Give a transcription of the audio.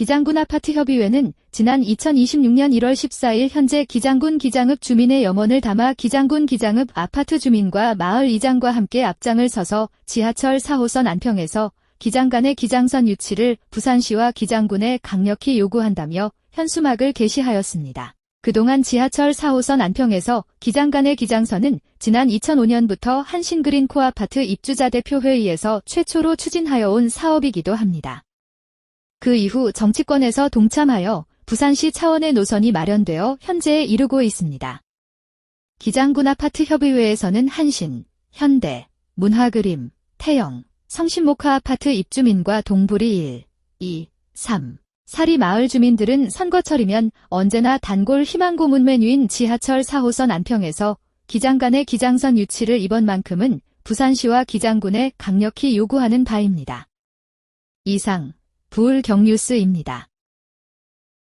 기장군 아파트 협의회는 지난 2026년 1월 14일 현재 기장군 기장읍 주민의 염원을 담아 기장군 기장읍 아파트 주민과 마을 이장과 함께 앞장을 서서 지하철 4호선 안평에서 기장 간의 기장선 유치를 부산시와 기장군에 강력히 요구한다며 현수막을 게시하였습니다. 그동안 지하철 4호선 안평에서 기장 간의 기장선은 지난 2005년부터 한신그린 코아파트 입주자 대표회의에서 최초로 추진하여 온 사업이기도 합니다. 그 이후 정치권에서 동참하여 부산시 차원의 노선이 마련되어 현재에 이르고 있습니다. 기장군 아파트 협의회에서는 한신, 현대, 문화그림, 태영, 성신목화 아파트 입주민과 동부리 1, 2, 3, 사리 마을 주민들은 선거철이면 언제나 단골 희망고문 메뉴인 지하철 4호선 안평에서 기장 간의 기장선 유치를 이번만큼은 부산시와 기장군에 강력히 요구하는 바입니다. 이상 부울 경뉴스입니다.